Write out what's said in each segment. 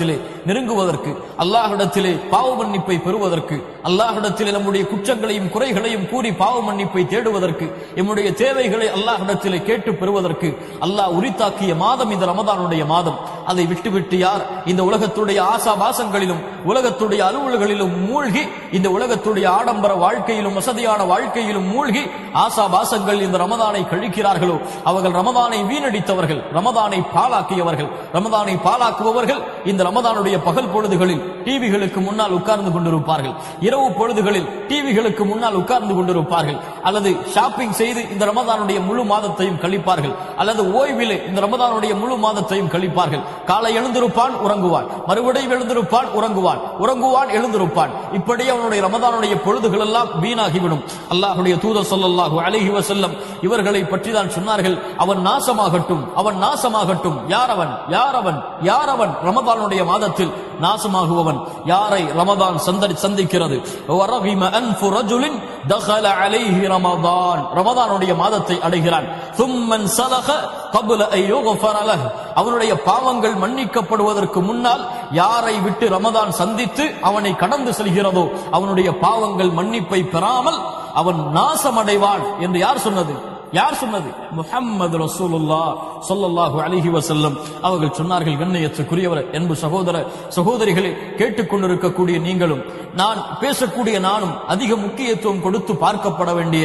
ரப்பிடத்திலே நெருங்குவதற்கு அல்லாஹ்விடத்திலே பாவ மன்னிப்பை பெறுவதற்கு அல்லாஹிடத்தில் நம்முடைய குற்றங்களையும் குறைகளையும் கூறி பாவ மன்னிப்பை தேடுவதற்கு எம்முடைய தேவைகளை அல்லாஹிடத்தில் கேட்டு பெறுவதற்கு அல்லாஹ் உரித்தாக்கிய மாதம் இந்த ரமதானுடைய மாதம். அதை விட்டுவிட்டு யார் இந்த உலகத்துடைய ஆசாபாசங்களிலும் உலகத்துடைய அலுவல்களிலும் மூழ்கி இந்த உலகத்துடைய ஆடம்பர வாழ்க்கையிலும் வசதியான வாழ்க்கையிலும் மூழ்கி ஆசாபாசங்கள் இந்த ரமதானை கழிக்கிறார்களோ? அவர்கள் ரமதானை வீணடித்தவர்கள் ரமதானை பாழாக்கியவர்கள் ரமதானை பாழாக்குபவர்கள் இந்த ரமதானுடைய பகல் பொழுதுகளில் டிவிகளுக்கு முன்னால் உட்கார்ந்து கொண்டிருப்பார்கள். இரவு பொழுதுகளில் டிவிகளுக்கு முன்னால் உட்கார்ந்து கொண்டிருப்பார்கள். அல்லது ஷாப்பிங் செய்து இந்த ரமதானுடைய முழு மாதத்தையும் கழிப்பார்கள். அல்லது ஓய்விலே இந்த ரமதானுடைய முழு மாதத்தையும் கழிப்பார்கள். காலை எழுந்திருப்பான் உறங்குவான். மறுபடியும் எழுந்திருப்பான் உறங்குவான். உறங்குவான் எழுந்திருப்பான். இப்படி அவனுடைய ரமதானுடைய பொழுதுகள் எல்லாம் வீணாகிவிடும். அல்லாஹுடைய தூதர் சொல்லல்லாஹு அழகி வசல்லம் இவர்களை பற்றி தான் சொன்னார்கள். அவன் நாசமாகட்டும் அவன் நாசமாகட்டும். யார் அவன் யார் அவன் யார் அவன் ரமதானுடைய மாதத்தில் நாசமாகுபவன்? யாரை ரமதான் சந்தடி சந்திக்கிறது? வரகிம அன்ஃபு ரஜுலின் தகல அலைஹி ரமதான் ரமதானுடைய மாதத்தை அடைகிறான். சும்மன் சலக கபுல ஐயோகஃபரலஹ் அவனுடைய பாவங்கள் மன்னிக்கப்படுவதற்கு முன்னால் யாரை விட்டு ரமதான் சந்தித்து அவனை கடந்து செல்கிறதோ அவனுடைய பாவங்கள் மன்னிப்பை பெறாமல் அவன் நாசமடைவான் என்று யார் சொன்னது? யார் சொன்னது? முஹம்மது ரசூலுல்லா சொல்லல்லாஹு அலிஹி வசல்லம் அவர்கள் சொன்னார்கள் கண்ணியத்துக்குரியவர் என்பு சகோதர சகோதரிகளை கேட்டுக்கொண்டிருக்கக்கூடிய நீங்களும் நான் பேசக்கூடிய நானும் அதிக முக்கியத்துவம் கொடுத்து பார்க்கப்பட வேண்டிய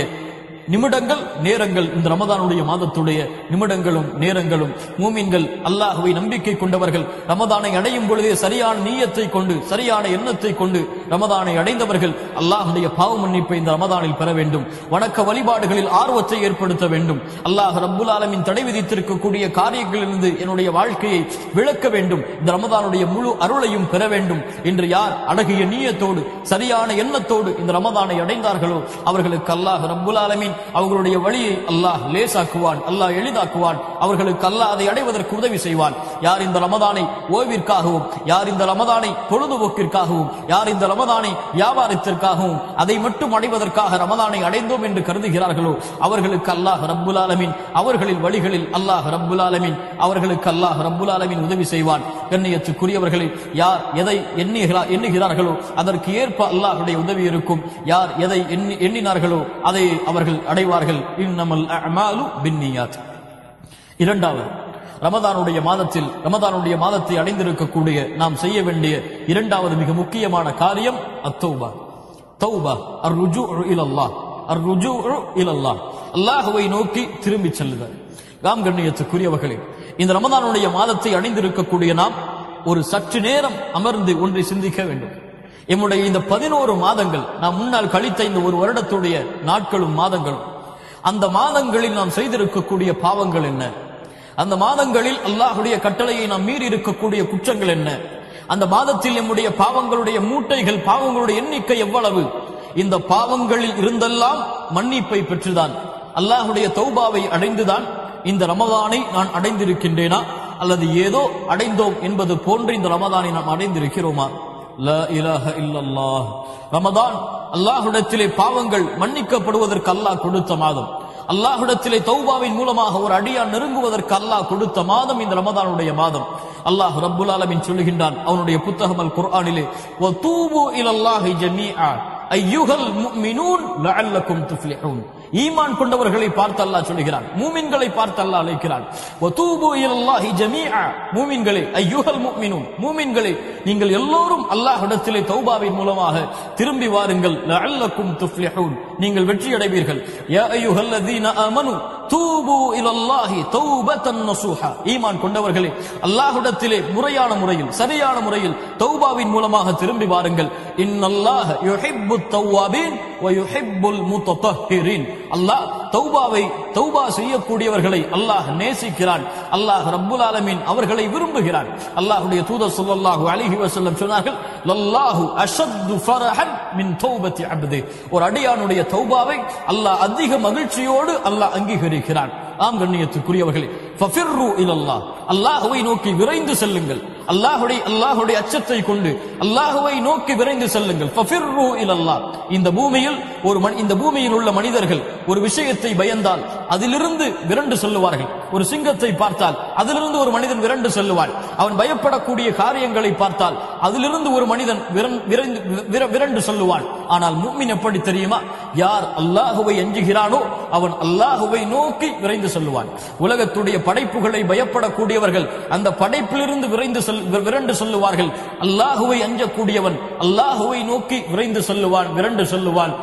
நிமிடங்கள் நேரங்கள் இந்த ரமதானுடைய மாதத்துடைய நிமிடங்களும் நேரங்களும். மூமின்கள் அல்லாஹுவை நம்பிக்கை கொண்டவர்கள். ரமதானை அடையும் பொழுதே சரியான நீயத்தை கொண்டு சரியான எண்ணத்தை கொண்டு ரமதானை அடைந்தவர்கள் அல்லாஹுடைய பாவ மன்னிப்பை இந்த ரமதானில் பெற வேண்டும். வணக்க வழிபாடுகளில் ஆர்வத்தை ஏற்படுத்த வேண்டும். அல்லாஹ் ரப்புல் ஆலமின் தடை விதித்திருக்கக்கூடிய காரியங்களிலிருந்து என்னுடைய வாழ்க்கையை விளக்க வேண்டும். இந்த ரமதானுடைய முழு அருளையும் பெற வேண்டும். என்று யார் அழகிய நீயத்தோடு சரியான எண்ணத்தோடு இந்த ரமதானை அடைந்தார்களோ அவர்களுக்கு அல்லாஹ் ரப்புல் ஆலமின் அவர்களுடைய வழியை அல்லாஹ் லேசாக்குவான் அல்லாஹ் எளிதாக்குவான். அவர்களுக்கு அல்லாஹ் அதை அடைவதற்கு உதவி செய்வான். யார் இந்த ரமதானை ஓய்விற்காகவும் யார் இந்த ரமதானை பொழுதுபோக்கிற்காகவும் யார் இந்த ரமதானை வியாபாரத்திற்காகவும் அதை மட்டும் அடைவதற்காக ரமதானை அடைந்தோம் என்று கருதுகிறார்களோ அவர்களுக்கு அல்லாஹ் ரப்புல் ஆலமின் அவர்களின் வழிகளில் அல்லாஹ் ரப்புல் ஆலமின் அவர்களுக்கு அல்லாஹ் ரப்புல் ஆலமின் உதவி செய்வான். கண்ணியத்துக்குரியவர்களை யார் எதை எண்ணுகிறார் எண்ணுகிறார்களோ அதற்கு ஏற்ப அல்லாஹுடைய உதவி இருக்கும். யார் எதை எண்ணி எண்ணினார்களோ அதை அவர்கள் அடைவார்கள். இன்னமல் அமாலு பின்னியாத். இரண்டாவது ரமதானுடைய மாதத்தில் ரமதானுடைய மாதத்தை அடைந்திருக்கக்கூடிய நாம் செய்ய வேண்டிய இரண்டாவது மிக முக்கியமான காரியம் அத்தௌபா. தௌபா அர் ருஜு இலல்லா அர் ருஜூ இலல்லா அல்லாஹுவை நோக்கி திரும்பி செல்லுதல். ராம் கண்ணியத்துக்குரியவர்களே இந்த ரமதானுடைய மாதத்தை அடைந்திருக்கக்கூடிய நாம் ஒரு சற்று நேரம் அமர்ந்து ஒன்றை சிந்திக்க வேண்டும். எம்முடைய இந்த பதினோரு மாதங்கள் நாம் முன்னால் கழித்த இந்த ஒரு வருடத்துடைய நாட்களும் மாதங்களும். அந்த மாதங்களில் நாம் செய்திருக்கக்கூடிய பாவங்கள் என்ன? அந்த மாதங்களில் அல்லாஹுடைய கட்டளையை நாம் மீறி இருக்கக்கூடிய குற்றங்கள் என்ன? அந்த மாதத்தில் நம்முடைய பாவங்களுடைய மூட்டைகள் பாவங்களுடைய எண்ணிக்கை எவ்வளவு? இந்த பாவங்களில் இருந்தெல்லாம் மன்னிப்பை பெற்றுதான். அல்லாஹுடைய தௌபாவை அடைந்துதான் இந்த ரமதானை நான் அடைந்திருக்கின்றேனா? அல்லது ஏதோ அடைந்தோம் என்பது போன்று இந்த ரமதானை நாம் அடைந்திருக்கிறோமா? ரமதான் அல்லாஹுடத்திலே பாவங்கள் மன்னிக்கப்படுவதற்கு அல்லாஹ் கொடுத்த மாதம். அல்லாஹுடத்திலே தௌபாவின் மூலமாக ஒரு அடியான் நெருங்குவதற்கு அல்லாஹ் கொடுத்த மாதம் இந்த ரமதானுடைய மாதம். அல்லாஹ் ரப்புல் ஆலமின் சொல்லுகின்றான் அவனுடைய புத்தகம் அல் குர்ஆனிலே வதூபு இலல்லாஹி ஜமீஆ ஐயுகல் முஃமினூன் லஅல்லக்கும் துஃப்லிஹூன். ஈமான் கொண்டவர்களை பார்த்து அல்லாஹ் சொல்கிறான் மூமின்களை பார்த்து அல்லாஹ் அழைக்கிறான். வதூபு இலல்லாஹி ஜமீஆ. மூமின்களே ஐயுஹல் முஃமினூன். மூமின்களே நீங்கள் எல்லோரும் அல்லாஹ்விடத்திலே தௌபாவின் மூலமாக திரும்பி வாருங்கள். லஅல்லக்கும் துஃப்லிஹூன். நீங்கள் வெற்றி அடைவீர்கள் யா அய்யுஹல்லதீன ஆமனு தூபு இலல்லாஹி தௌபத்தன் நசூஹா. ஈமான் கொண்டவர்களே அல்லாஹ்விடத்திலே முறையான முறையில் சரியான முறையில் தௌபாவின் மூலமாக திரும்பி வாருங்கள். இன்னல்லாஹ யுஹிப்பு தௌவாபீன். அல்லாஹ் தௌபாவை தௌபா செய்யக்கூடியவர்களை அல்லாஹ் நேசிக்கிறான். அல்லாஹ் ரப்புல் ஆலமீன் அவர்களை விரும்புகிறான். அல்லாஹுடைய தூதர் சொல்லல்லாஹு அலிஹி வசல்லம் சொன்னார்கள் லல்லாஹு அஷத்து ஃபரஹன் மின் தௌபத்தி அப்து. ஒரு அடியானுடைய தௌபாவை அல்லாஹ் அதிக மகிழ்ச்சியோடு அல்லாஹ் அங்கீகரிக்கிறான். ஆம் கண்ணியத்துக்குரியவர்களே ஃபஃபிர்ரு இலல்லாஹ். அல்லாஹுவை நோக்கி விரைந்து செல்லுங்கள். அல்லாஹுடைய அல்லாஹுடைய அச்சத்தை கொண்டு அல்லாஹுவை நோக்கி விரைந்து செல்லுங்கள். இந்த பூமியில் ஒரு மனி- இந்த பூமியில் உள்ள மனிதர்கள் ஒரு விஷயத்தை பயந்தால் அதிலிருந்து விரண்டு செல்லுவார்கள். ஒரு சிங்கத்தை பார்த்தால் அதிலிருந்து ஒரு மனிதன் விரண்டு செல்லுவான். அவன் பயப்படக்கூடிய காரியங்களை பார்த்தால் அதிலிருந்து ஒரு மனிதன் விரண்டு சொல்லுவான். ஆனால் முக்மின் எப்படி தெரியுமா? யார் அல்லாஹுவை அஞ்சுகிறானோ அவன் அல்லாஹுவை நோக்கி விரைந்து செல்லுவான். உலகத்துடைய படைப்புகளை பயப்படக்கூடியவர்கள் அந்த படைப்பிலிருந்து விரைந்து செல் விரண்டு செல்லுவார்கள். அல்லாஹுவை அஞ்சக்கூடியவன் அல்லாஹுவை நோக்கி விரைந்து செல்லுவான் விரண்டு செல்லுவான்.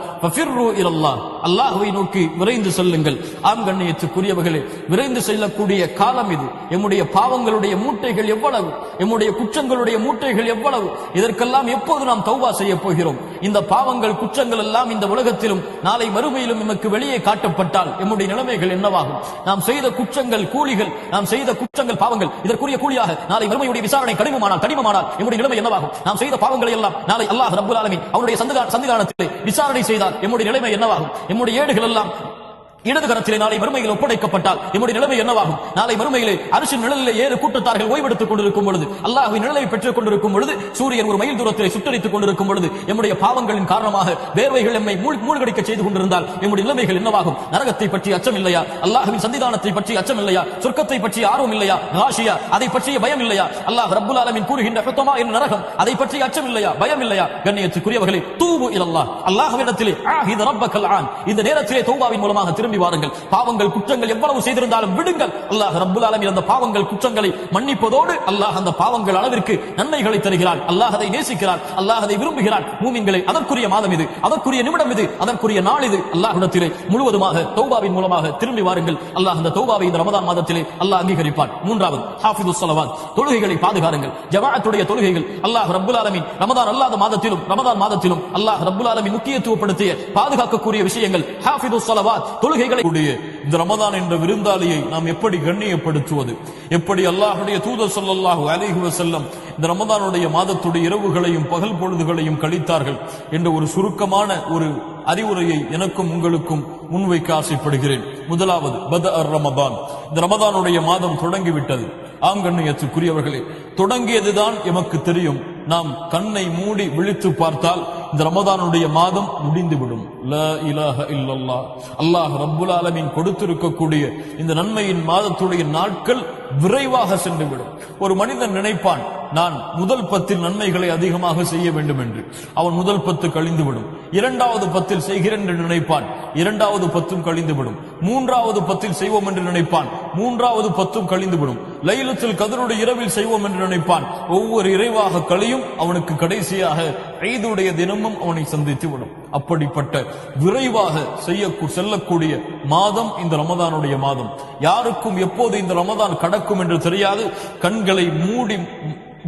அல்லாஹுவை நோக்கி விரைந்து செல்லுங்கள். ஆம் கண்ணியத்துக்குரியவர்களே விரைந்து செல்லக்கூடிய காலம் இது. எம்முடைய பாவங்களுடைய மூட்டைகள் எவ்வளவு? எம்முடைய குற்றங்களுடைய மூட்டைகள் எவ்வளவு? இதற்கெல்லாம் எப்போது நாம் தௌவா செய்ய போகிறோம்? இந்த பாவங்கள் குற்றங்கள் எல்லாம் இந்த உலகத்திலும் நாளை மறுமையிலும் நமக்கு வெளியே காட்டப்பட்டால் எம்முடைய நிலைமைகள் என்னவாகும்? நாம் செய்த குற்றங்கள் கூலிகள் நாம் செய்த குற்றங்கள் பாவங்கள் இதற்குரிய கூலியாக நாளை மறுமையுடைய விசாரணை கடினமானால் கடினமானால் எம்முடைய நிலைமை என்னவாகும்? நாம் செய்த பாவங்களை எல்லாம் நாளை அல்லாஹ் ரபுல் ஆலமீன் அவருடைய சந்திகா- விசாரணை செய்தால் எம்முடைய நிலைமை என்னவாகும்? எம்முடைய ஏடுகள் எல்லாம் இடது கரத்திலே நாளை மறுமையில் ஒப்படைக்கப்பட்டால் எம்முடைய நிலைமை என்னவாகும்? நாளை மறுமையிலே அரசு நிழலிலே ஏறு கூட்டத்தார்கள் ஓய்வெடுத்துக் கொண்டிருக்கும் பொழுது அல்லாஹ்வின் நிழலை பெற்றுக் கொண்டிருக்கும் பொழுது சூரியன் ஒரு மைல் தூரத்தில் சுட்டரித்துக் கொண்டிருக்கும் பொழுது எம்முடைய பாவங்களின் காரணமாக வேர்வைகள் எம்மை மூழ்கடிக்க செய்து கொண்டிருந்தால் எம்முடைய நிலைமைகள் என்னவாகும்? நரகத்தை பற்றி அச்சம் இல்லையா? அல்லாஹ்வின் சந்திதானத்தை பற்றி அச்சம் இல்லையா? சொர்க்கத்தை பற்றி ஆர்வம் இல்லையா? ராஷியா அதை பற்றிய பயம் இல்லையா? அல்லாஹ் ரப்புல் ஆலமின் கூறுகின்ற சுத்தமா என் நரகம் அதை பற்றி அச்சம் இல்லையா? பயம் இல்லையா? கண்ணியத்துக்குரியவர்களே தூவு இல்லல்லா அல்லாஹ்விடத்திலே ஆஹித ரப்பக்கல் ஆன். இந்த நேரத்திலே தௌபாவின் மூலமாக திரும்ப திரும்பி வாருங்கள். பாவங்கள் குற்றங்கள் எவ்வளவு செய்திருந்தாலும் விடுங்கள். அல்லாஹ் ரப்புல் ஆலமீன் அந்த பாவங்கள் குற்றங்களை மன்னிப்பதோடு அல்லாஹ் அந்த பாவங்கள் அளவிற்கு நன்மைகளை தருகிறான் அல்லாஹ் அதை நேசிக்கிறான் அல்லாஹ் அதை விரும்புகிறான் மூமின்களை அதற்குரிய மாதம் இது. அதற்குரிய நிமிடம் இது. அதற்குரிய நாள் இது. அல்லாஹிடத்திலே முழுவதுமாக தௌபாவின் மூலமாக திரும்பி வாருங்கள். அல்லாஹ் அந்த தௌபாவை இந்த ரமதான் மாதத்திலே அல்லாஹ் அங்கீகரிப்பான் மூன்றாவது ஹாஃபிது ஸலவாத் தொழுகைகளை பாதுகாருங்கள். ஜமாஅத்துடைய தொழுகைகள் அல்லாஹ் ரப்புல் ஆலமின் ரமதான் அல்லாத மாதத்திலும் ரமதான் மாதத்திலும் அல்லாஹ் ரப்புல் ஆலமின் முக்கியத்துவப்படுத்திய பாதுகாக்கக்கூடிய விஷயங்கள். ஹாஃபிது ஸலவாத் தொழுகைகளை உடைய இந்த ரமதான் என்ற விருந்தாளியை நாம் எப்படி கண்ணியப்படுத்துவது? எப்படி அல்லாஹுடைய தூத சொல்லல்லாஹு அலைஹி வஸல்லம் இந்த ரமதானுடைய மாதத்துடைய இரவுகளையும் பகல் பொழுதுகளையும் கழித்தார்கள் என்ற ஒரு சுருக்கமான ஒரு அறிவுரையை எனக்கும் உங்களுக்கும் முன்வைக்க ஆசைப்படுகிறேன். முதலாவது பத அர் ரமதான். இந்த ரமதானுடைய மாதம் தொடங்கிவிட்டது. ஆம் கண்ணியத்துக்குரியவர்களே தொடங்கியதுதான் எமக்கு தெரியும். நாம் கண்ணை மூடி விழித்து பார்த்தால் இந்த ரமதானுடைய மாதம் முடிந்துவிடும். இல்லல்லாஹ் அல்லாஹ் ரப்புல் ஆலமீன் கொடுத்திருக்கக்கூடிய இந்த நன்மையின் மாதத்துடைய நாட்கள் விரைவாக சென்றுவிடும். ஒரு மனிதன் நினைப்பான் நான் முதல் பத்தில் நன்மைகளை அதிகமாக செய்ய வேண்டும் என்று அவன் முதல் பத்து கழிந்துவிடும். இரண்டாவது பத்தில் செய்கிறேன் என்று நினைப்பான். இரண்டாவது பத்தும் கழிந்துவிடும். மூன்றாவது பத்தில் செய்வோம் என்று நினைப்பான். மூன்றாவது பத்தும் கழிந்துவிடும். லைலத்தில் கதருடைய இரவில் செய்வோம் என்று நினைப்பான். ஒவ்வொரு இறைவாக கழியும் அவனுக்கு கடைசியாக ஐதுடைய தினமும் அவனை சந்தித்து விடும் அப்படிப்பட்ட விரைவாக செய்ய செல்லக்கூடிய மாதம் இந்த ரமதானுடைய மாதம். யாருக்கும் எப்போது இந்த ரமதான் கடக்கும் என்று தெரியாது. கண்களை மூடி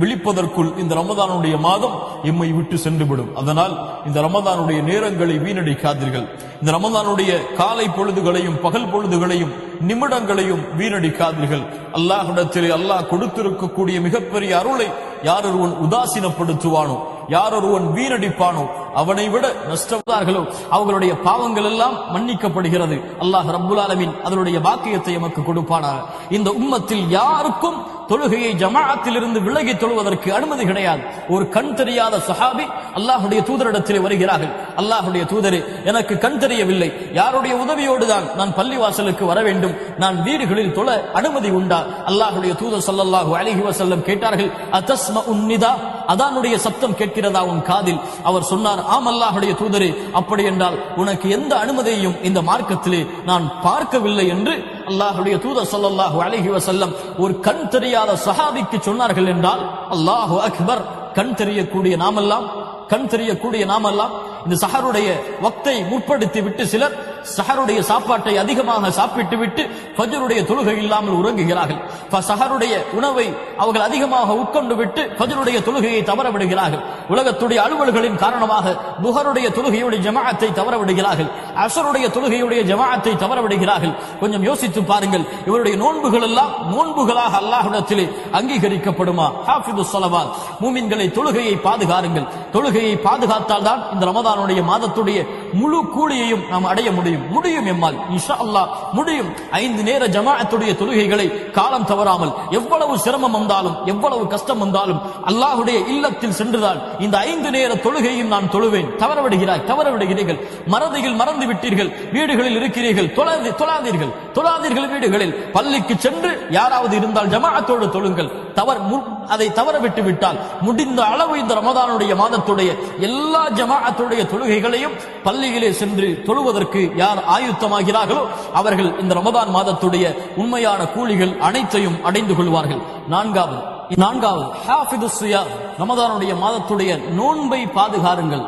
விழிப்பதற்குள் இந்த ரமதானுடைய மாதம் எம்மை விட்டு சென்றுவிடும். அதனால் இந்த ரமதானுடைய நேரங்களை வீணடிக்காதீர்கள். இந்த ரமதானுடைய காலை பொழுதுகளையும் பகல் பொழுதுகளையும் நிமிடங்களையும் வீணடிக்காதீர்கள். அல்லாஹ்விடத்திலே அல்லாஹ் கொடுத்திருக்கக்கூடிய மிகப்பெரிய அருளை யார் ஒருவன் உதாசீனப்படுத்துவானோ யார் ஒருவன் வீணடிப்பானோ அவனை விட நஷ்டப்பட்டார்களோ அவங்களுடைய பாவங்கள் எல்லாம் மன்னிக்கப்படுகிறது. அல்லாஹ் ரப்புல் ஆலமின் அதனுடைய பாக்கியத்தை எமக்கு கொடுப்பானாக. இந்த உம்மத்தில் யாருக்கும் தொழுகையை ஜமாஅத்திலிருந்து விலகி தொழுவதற்கு அனுமதி கிடையாது. ஒரு கண் தெரியாத சஹாபி அல்லாஹுடைய தூதரிடத்தில் வருகிறார்கள். அல்லாஹுடைய தூதரே எனக்கு கண் தெரியவில்லை. யாருடைய உதவியோடு தான் நான் பள்ளிவாசலுக்கு வர வேண்டும். நான் வீடுகளில் தொழ அனுமதி உண்டா? அல்லாஹுடைய தூதர் ஸல்லல்லாஹு அலிஹி வசல்லம் கேட்டார்கள் அதஸ்ம உன்னிதா அதானுடைய சத்தம் கேட்கிறதா உன் காதில்? அவர் சொன்னார் ஆம் அல்லாஹுடைய தூதரே அப்படி என்றால் உனக்கு எந்த அனுமதியையும் இந்த மார்க்கத்திலே நான் பார்க்கவில்லை என்று அல்லாஹுடைய தூதர் சொல்லல்லாஹு அழகி வசல்லம் ஒரு கண் தெரியாத சஹாபிக்கு சொன்னார்கள் என்றால் அல்லாஹு அக்பர் கண் தெரியக்கூடிய நாமெல்லாம் கண் தெரியக்கூடிய நாமெல்லாம் இந்த சஹருடைய வக்தை முற்படுத்தி விட்டு சிலர் சஹருடைய சாப்பாட்டை அதிகமாக சாப்பிட்டு விட்டு ஃபஜருடைய தொழுகை இல்லாமல் உறங்குகிறார்கள். சஹருடைய உணவை அவர்கள் அதிகமாக உட்கொண்டு விட்டு ஃபஜருடைய தொழுகையை தவற விடுகிறார்கள் உலகத்துடைய அலுவல்களின் காரணமாக புகருடைய தொழுகையுடைய ஜமாத்தை தவற விடுகிறார்கள் அசருடைய தொழுகையுடைய ஜமாத்தை தவற விடுகிறார்கள் கொஞ்சம் யோசித்து பாருங்கள். இவருடைய நோன்புகள் எல்லாம் நோன்புகளாக அல்லாஹிடத்திலே அங்கீகரிக்கப்படுமா? ஹாஃபிது சலவால் மூமின்களை தொழுகையை பாதுகாருங்கள். தொழுகையை பாதுகாத்தால் தான் இந்த ரமதானுடைய மாதத்துடைய முழு கூலியையும் நாம் அடைய முடியும். முடியும் எம்மால். இன்ஷா அல்லாஹ் முடியும். ஐந்து நேர ஜமாஅத்துடைய தொழுகைகளை காலம் தவறாமல் எவ்வளவு சிரமம் வந்தாலும் எவ்வளவு கஷ்டம் வந்தாலும் அல்லாஹுடைய இல்லத்தில் சென்றுதான் இந்த ஐந்து நேர தொழுகையும் நான் தொழுவேன். தவற விடுகிறாய் தவற விடுகிறீர்கள் மறதியில் மறந்து விட்டீர்கள். வீடுகளில் இருக்கிறீர்கள். தொழாதி தொழாதீர்கள். தொழாதீர்கள் வீடுகளில். பள்ளிக்கு சென்று யாராவது இருந்தால் ஜமாஅத்தோடு தொழுங்கள். தவறு அதை தவற விட்டு விட்டால் முடிந்த அளவு இந்த ரமதானுடைய மாதத்துடைய எல்லா ஜமாஅத்துடைய தொழுகைகளையும் பள்ளியிலே சென்று தொழுவதற்கு யார் ஆயுத்தமாகிறார்களோ அவர்கள் இந்த ரமதான் மாதத்துடைய உண்மையான கூலிகள் அனைத்தையும் அடைந்து கொள்வார்கள். நான்காவது நான்காவது ஹாஃபிது ஸியாம். ரமதானுடைய மாதத்துடைய நோன்பை பாதுகாருங்கள்.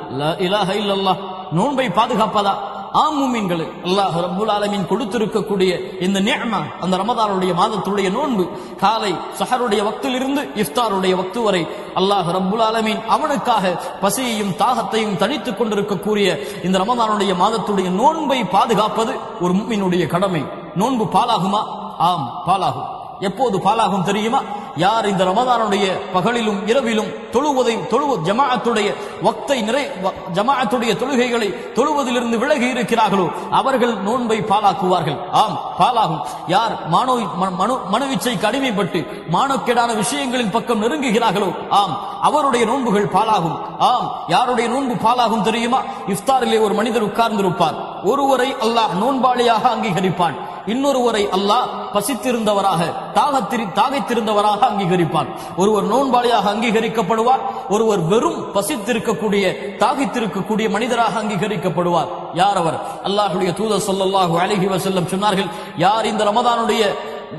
இலாஹ இல்லல்லாஹ். நோன்பை பாதுகாப்பதா? ஆம் மூமின்களே அல்லாஹ் ரப்புல் ஆலமீன் கொடுத்திருக்கக்கூடிய இந்த நிஅமா அந்த ரமதானுடைய மாதத்துடைய நோன்பு காலை சஹருடைய வக்திலிருந்து இஃப்தாருடைய வக்து வரை அல்லாஹ் ரப்புல் ஆலமீன் அவனுக்காக பசியையும் தாகத்தையும் தணித்துக் கொண்டிருக்கக்கூடிய இந்த ரமதானுடைய மாதத்துடைய நோன்பை பாதுகாப்பது ஒரு முக்மினுடைய கடமை. நோன்பு பாலாகுமா? ஆம் பாலாகும். எப்போது பாலாகும் தெரியுமா? யார் இந்த ரமதானுடைய பகலிலும் இரவிலும் தொழுவதை தொழுவ ஜமாஅத்துடைய வக்தை நிறை வ- ஜமாஅத்துடைய தொழுகைகளை தொழுவதிலிருந்து விலகி இருக்கிறார்களோ அவர்கள் நோன்பை பாலாக்குவார்கள் ஆம் பாலாகும் யார் மானோ ம- மனு மனுவிச்சைக்கு அடிமைப்பட்டு மானக்கேடான விஷயங்களின் பக்கம் நெருங்குகிறார்களோ ஆம் அவருடைய நோன்புகள் பாலாகும் ஆம் யாருடைய நோன்பு பாலாகும் தெரியுமா? இஃப்தாரிலே ஒரு மனிதர் உட்கார்ந்திருப்பார். ஒருவரை அல்லாஹ் நோன்பாளியாக அங்கீகரிப்பான். இன்னொருவரை அல்லாஹ் பசித்திருந்தவராக தாகத்திரி தாகைத்திருந்தவராக அங்கீகரிப்பார் ஒருவர் நோன்பாளியாக அங்கீகரிக்கப்படுவார் ஒருவர் வெறும் பசித்திருக்கக்கூடிய தாகித்திருக்கக்கூடிய மனிதராக அங்கீகரிக்கப்படுவார். யார் அவர்? அல்லாஹுடைய தூதர் சொல்லல்லாஹு அழகி வசல்லம் சொன்னார்கள் யார் இந்த ரமதானுடைய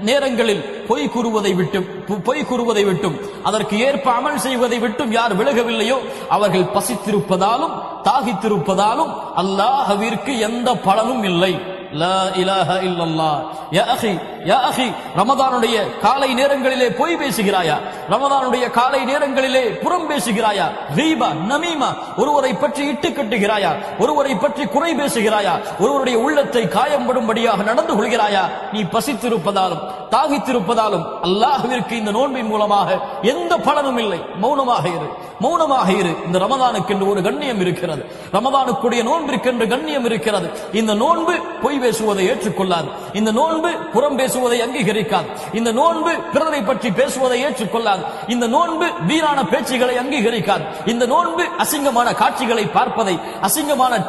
நேரங்களில் பொய் கூறுவதை விட்டும் பொ- பொய் கூறுவதை விட்டும் அதற்கு ஏற்ப அமல் செய்வதை விட்டும் யார் விலகவில்லையோ அவர்கள் பசித்திருப்பதாலும் தாகித்திருப்பதாலும் அல்லாஹவிற்கு எந்த பலனும் இல்லை. லா இலாஹ இல்லல்லாஹ். யா அஹி யா அஹி ரமதானுடைய காலை நேரங்களிலே போய் பேசுகிறாயா? ரமதானுடைய காலை நேரங்களிலே புறம் பேசுகிறாயா? ரீபா நமீமா ஒருவரை பற்றி இட்டு கட்டுகிறாயா? ஒருவரை பற்றி குறை பேசுகிறாயா? ஒருவருடைய உள்ளத்தை காயம்படும்படியாக நடந்து கொள்கிறாயா? நீ பசித்திருப்பதாலும் தாகித்திருப்பதாலும் அல்லாஹ்விற்கு இந்த நோன்பின் மூலமாக எந்த பலனும் இல்லை. மௌனமாக இரு. மௌனமாக இரு. இந்த ரமதானுக்கு என்று ஒரு கண்ணியம் இருக்கிறது. ரமதானுக்குடைய நோன்பிற்கு என்று கண்ணியம் இருக்கிறது. இந்த நோன்பு பொய் பேசுவதை ஏற்றுக்கொள்ளாது. இந்த நோன்பு புறம் பேசுவதை அங்கீகரிக்காது. இந்த நோன்பு பிறரை பற்றி பேசுவதை ஏற்றுக்கொள்ளாது. இந்த நோன்பு வீரான பேச்சுகளை அங்கீகரிக்காது. இந்த நோன்பு அசிங்கமான காட்சிகளை பார்ப்பதை அசிங்கமான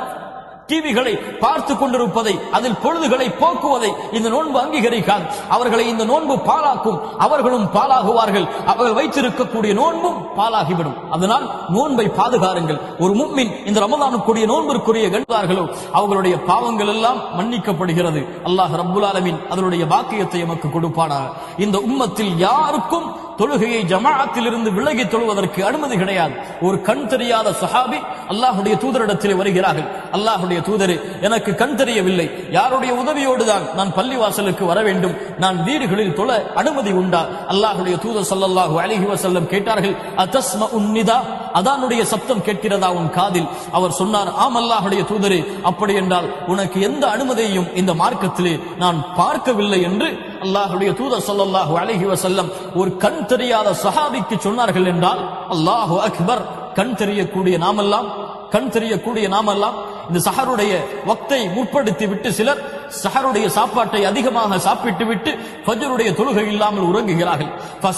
டிவிகளை பார்த்து கொண்டிருப்பதை அதில் பொழுதுகளை போக்குவதை இந்த நோன்பு அங்கீகரிக்காது. அவர்களை இந்த நோன்பு பாலாக்கும் அவர்களும் பாலாகுவார்கள் அவர்கள் வைத்திருக்கக்கூடிய நோன்பும் பாலாகிவிடும் அதனால் நோன்பை பாதுகாருங்கள். ஒரு மும்மின் இந்த ரமதானுக்குரிய நோன்பிற்குரிய கண்டார்களோ அவர்களுடைய பாவங்கள் எல்லாம் மன்னிக்கப்படுகிறது. அல்லாஹ் ரபுல் அதனுடைய பாக்கியத்தை எமக்கு கொடுப்பானாக. இந்த உம்மத்தில் யாருக்கும் தொழுகையை ஜமாஅத்தில் இருந்து விலகி தொழுவதற்கு அனுமதி கிடையாது. ஒரு கண் தெரியாத சஹாபி அல்லாஹுடைய தூதரிடத்தில் வருகிறார்கள். அல்லாஹுடைய தூதரே எனக்கு கண் தெரியவில்லை. யாருடைய உதவியோடு தான் நான் பள்ளிவாசலுக்கு வர வேண்டும். நான் வீடுகளில் தொழ அனுமதி உண்டா? அல்லாஹுடைய தூதர் ஸல்லல்லாஹு அலிஹி வசல்லம் கேட்டார்கள் அதஸ்ம உன்னிதா அதானுடைய சப்தம் கேட்கிறதா உன் காதில்? அவர் சொன்னார் ஆம் அல்லாஹ்வுடைய தூதரே அப்படி என்றால் உனக்கு எந்த அனுமதியையும் இந்த மார்க்கத்திலே நான் பார்க்கவில்லை என்று அல்லாஹ்வுடைய தூதர் சொல்லல்லாஹு அலஹி வசல்லம் ஒரு கண் தெரியாத சஹாபிக்கு சொன்னார்கள் என்றால் அல்லாஹு அக்பர். கண் தெரியக்கூடிய நாமெல்லாம் கண் தெரியக்கூடிய நாமெல்லாம் இந்த சஹருடைய வக்தை முற்படுத்தி விட்டு சிலர் சஹருடைய சாப்பாட்டை அதிகமாக சாப்பிட்டு விட்டு ஃபஜ்ருடைய தொழுகை இல்லாமல் உறங்குகிறார்கள்.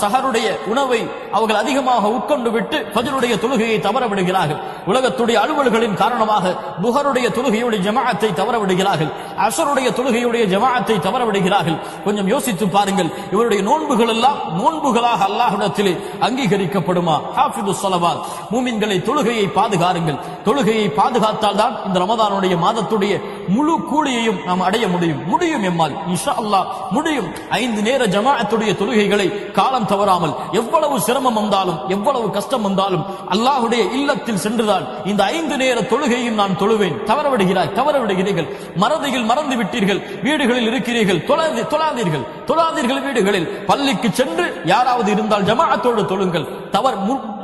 சஹருடைய உணவை அவர்கள் அதிகமாக உட்கொண்டு விட்டு ஃபஜ்ருடைய தொழுகையை தவற விடுகிறார்கள் உலகத்துடைய அலுவல்களின் காரணமாக புகருடைய தொழுகையுடைய ஜமாத்தை தவற விடுகிறார்கள் அசருடைய தொழுகையுடைய ஜமாத்தை தவற விடுகிறார்கள் கொஞ்சம் யோசித்து பாருங்கள். இவருடைய நோன்புகள் எல்லாம் நோன்புகளாக அல்லாஹ்விடத்திலே அங்கீகரிக்கப்படுமா? ஹாஃபிது ஸலவாத். மூமின்களை தொழுகையை பாதுகாருங்கள். தொழுகையை பாதுகாத்தால் தான் இந்த ரமதானுடைய மாதத்துடைய முழு கூலியையும் நாம் அடைய முடியும். முடியும் எம்மால். இன்ஷா அல்லாஹ் முடியும். ஐந்து நேர ஜமாஅத்துடைய தொழுகைகளை காலம் தவறாமல் எவ்வளவு சிரமம் வந்தாலும் எவ்வளவு கஷ்டம் வந்தாலும் அல்லாஹுடைய இல்லத்தில் சென்றுதான் இந்த ஐந்து நேர தொழுகையும் நான் தொழுவேன். தவற விடுகிறாய் தவற விடுகிறீர்கள் மறதியில் மறந்து விட்டீர்கள். வீடுகளில் இருக்கிறீர்கள். தொழாதி தொழாதீர்கள். தொழாதீர்கள் வீடுகளில். பள்ளிக்கு சென்று யாராவது இருந்தால் ஜமாஅத்தோடு தொழுங்கள். தவறு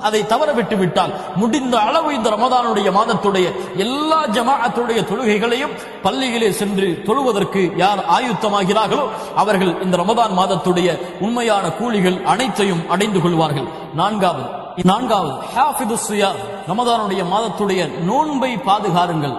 அதை தவற விட்டு விட்டால் முடிந்த அளவு இந்த ரமதானுடைய மாதத்துடைய எல்லா ஜமாஅத்துடைய தொழுகைகளையும் பள்ளியிலே சென்று தொழுவதற்கு யார் ஆயுத்தமாகிறார்களோ அவர்கள் இந்த ரமதான் மாதத்துடைய உண்மையான கூலிகள் அனைத்தையும் அடைந்து கொள்வார்கள். நான்காவது நான்காவது ஹாஃபிது சுயா ரமதானுடைய மாதத்துடைய நோன்பை பாதுகாருங்கள்.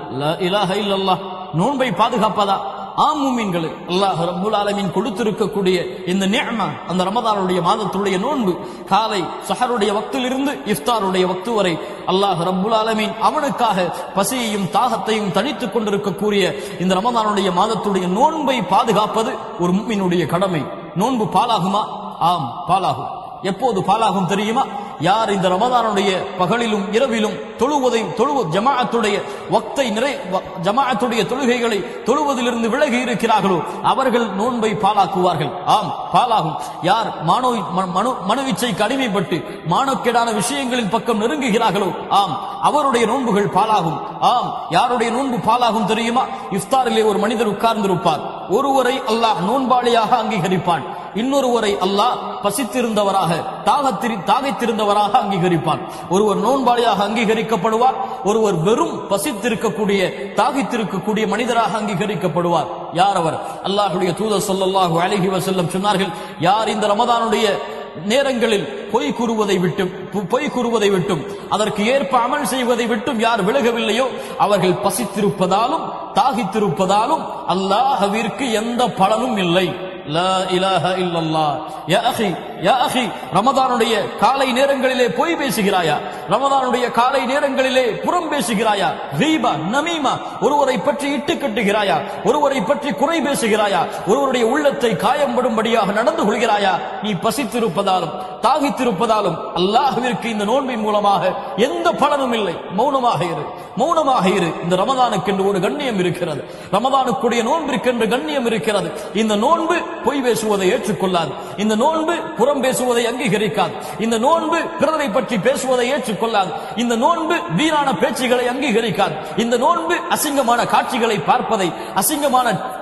இலாஹ இல்லல்லாஹ். நோன்பை பாதுகாப்பதா? ஆம் அல்லாஹ் ரப்புல் ஆலமீன் கொடுத்திருக்கக்கூடிய இந்த நியமா அந்த ரமதானுடைய மாதத்துடைய நோன்பு காலை சஹருடைய வக்திலிருந்து இஃப்தாருடைய வக்து வரை அல்லாஹ் ரப்புல் ஆலமீன் அவனுக்காக பசியையும் தாகத்தையும் தணித்துக் கொண்டிருக்கக்கூடிய இந்த ரமதானுடைய மாதத்துடைய நோன்பை பாதுகாப்பது ஒரு மும்மினுடைய கடமை. நோன்பு பாலாகுமா? ஆம் பாலாகும். எப்போது பாலாகும் தெரியுமா? யார் இந்த ரமதானுடைய பகலிலும் இரவிலும் தொழுவதை தொழுவ ஜமாஅத்துடைய வக்தை நிறை வ- ஜமாஅத்துடைய தொழுகைகளை தொழுவதிலிருந்து விலகி இருக்கிறார்களோ அவர்கள் நோன்பை பாலாக்குவார்கள் ஆம் பாலாகும் யார் மானோ ம- மனு மனுவிச்சைக்கு அடிமைப்பட்டு மானக்கேடான விஷயங்களின் பக்கம் நெருங்குகிறார்களோ ஆம் அவருடைய நோன்புகள் பாலாகும் ஆம் யாருடைய நோன்பு பாலாகும் தெரியுமா? இஃப்தாரிலே ஒரு மனிதர் உட்கார்ந்திருப்பார். ஒருவரை அல்லாஹ் நோன்பாளியாக அங்கீகரிப்பான். இன்னொருவரை அல்லாஹ் பசித்திருந்தவராக தாகத்திரி தாகைத்திருந்தவராக அங்கீகரிப்பான். ஒருவர் நோன்பாளியாக அங்கீகரிக்கப்படுவார். ஒருவர் வெறும் பசித்திருக்கக்கூடிய தாகித்திருக்கக்கூடிய மனிதராக அங்கீகரிக்கப்படுவார். யார் அவர்? அல்லாஹுடைய தூதர் சொல்லல்லாஹு அழகி வசல்லம் சொன்னார்கள் யார் இந்த ரமதானுடைய நேரங்களில் பொய் கூறுவதை விட்டும் பொ- பொய் கூறுவதை விட்டும் அதற்கு ஏற்ப அமல் செய்வதை விட்டும் யார் விலகவில்லையோ அவர்கள் பசித்திருப்பதாலும் தாகித்திருப்பதாலும் அல்லாஹவிற்கு எந்த பலனும் இல்லை. லா இலாஹ இல்லல்லாஹ். யா அஹி யா அஹி ரமதானுடைய காலை நேரங்களிலே பொய் பேசுகிறாயா? ரமதானுடைய காலை நேரங்களிலே புறம் பேசுகிறாயா? கீபா நமீமா ஒருவரை பற்றி இட்டு கட்டுகிறாயா? ஒருவரை பற்றி குறை பேசுகிறாயா? ஒருவருடைய உள்ளத்தை காயம்படும்படியாக நடந்து கொள்கிறாயா? நீ பசித்திருப்பதாலும் தாகித்திருப்பதாலும் அல்லாஹுவிற்கு இந்த நோன்பின் மூலமாக எந்த பலனும் இல்லை. மௌனமாக இரு. மௌனமாக இரு. இந்த ரமதானுக்கு என்று ஒரு கண்ணியம் இருக்கிறது. ரமதானுக்குரிய நோன்பிற்கென்று கண்ணியம் இருக்கிறது. இந்த நோன்பு பொய் பேசுவதை ஏற்றுக்கொள்ளாது. இந்த நோன்பு புறம் பேசுவதை அங்கீகரிக்காது. இந்த நோன்பு பிறரை பற்றி பேசுவதை ஏற்றுக்கொள்ளாது. இந்த நோன்பு வீணான பேச்சுகளை அங்கீகரிக்காது. இந்த நோன்பு அசிங்கமான காட்சிகளை பார்ப்பதை அசிங்கமான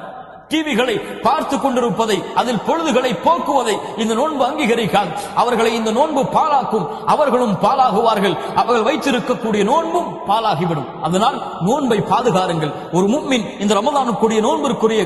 டிவிகளை பார்த்து கொண்டிருப்பதை அதில் பொழுதுகளை போக்குவதை இந்த நோன்பு அங்கீகரிக்காது. அவர்களை இந்த நோன்பு பாலாக்கும் அவர்களும் பாலாகுவார்கள் அவர்கள் வைத்திருக்கக்கூடிய நோன்பும் பாலாகிவிடும் அதனால் நோன்பை பாதுகாருங்கள். ஒரு மும்மின் இந்த ரமதானுக்குரிய நோன்பிற்குரிய